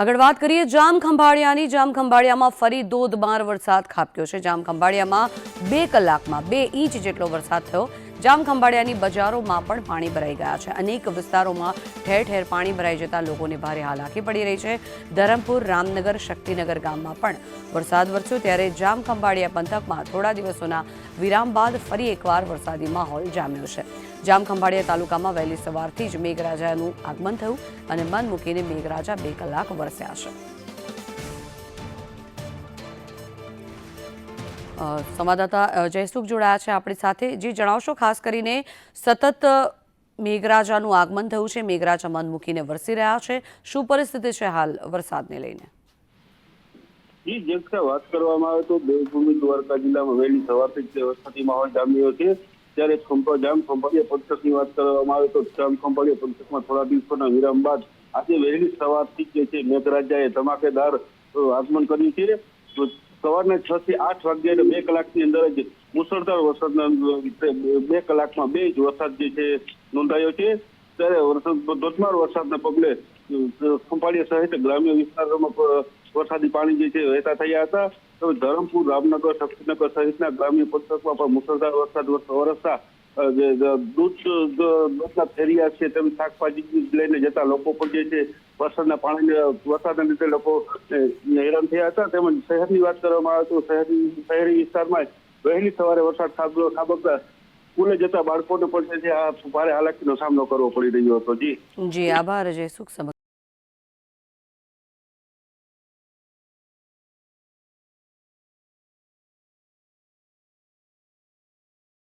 આગળ વાત કરીએ જામ ખંભાળિયાની. જામ ખંભાળિયામાં ફરી ધોધમાર વરસાદ ખાબક્યો છે. જામ ખંભાળિયામાં બે કલાકમાં બે ઇંચ જેટલો વરસાદ થયો. જામ ખંભાળિયાની બજારોમાં પણ પાણી ભરાઈ ગયા છે. અનેક વિસ્તારોમાં ઠેર ઠેર પાણી ભરાઈ જતા લોકોને ભારે હાલાકી પડી રહી છે. ધરમપુર, રામનગર, શક્તિનગર ગામમાં પણ વરસાદ વરસ્યો ત્યારે જામ ખંભાળિયા પંથકમાં થોડા દિવસોના વિરામ બાદ ફરી એકવાર વરસાદી માહોલ જામ્યો છે. જામ ખંભાળિયા તાલુકામાં વહેલી સવારથી જ મેઘરાજાનું આગમન થયું અને મન મૂકીને મેઘરાજા બે કલાક વરસ્યા છે. સંવાદદાતા જયસુખ જોડાયા છે આપણી સાથે. જે, જણાવશો ખાસ કરીને સતત મેઘરાજાનું આગમન થયું છે. મેઘરાજા મન મૂકીને વરસી રહ્યા છે. શું પરિસ્થિતિ છે હાલ વરસાદને લઈને? વાત કરવામાં આવે તો દેવભૂમિ દ્વારકા જિલ્લામાં વહેલી સવારથી જ વરસાદી માહોલ જામ્યો છે. ત્યારે જામ ખંભાળિયા પંથકની વાત કરવામાં આવે તો જામ ખંભાળિયા પંથકમાં થોડા દિવસોના વિરામ બાદ આજે વહેલી સવારથી જે છે, મેઘરાજાએ ધમાકેદાર આગમન કર્યું છે. સવારના છ થી આઠ વાગ્યા બે કલાકની અંદર જ મુસળધાર વરસાદના બે કલાકમાં બે જ વરસાદ જે છે નોંધાયો છે. ત્યારે વરસાદ, ધોધમાર વરસાદના પગલે ખંભાળિયા સહિત ગ્રામ્ય વિસ્તારોમાં વરસાદી પાણી જે છે વહેતા થયા હતા. તો ધરમપુર, રામનગર, શક્તિનગર સહિતના ગ્રામ્ય પંથકમાં પણ મુસળધાર વરસાદ વરસ- વરસતા દૂધ દૂધના ફેરિયા છે, તેમ શાકભાજી લઈને જતા લોકો પણ જે છે, વરસાદના પાણી વરસાદના લીધે લોકો હેરાન થયા હતા. તેમજ શહેરની વાત કરવામાં આવે તો શહેરી શહેરી વિસ્તારમાં વહેલી સવારે વરસાદ ખાબકતા સ્કૂલે જતા બાળકોને પણ છે, આ ભારે હાલાકીનો સામનો કરવો પડી રહ્યો હતો. જી. જી, આભાર. જયસુખ સમગ્ર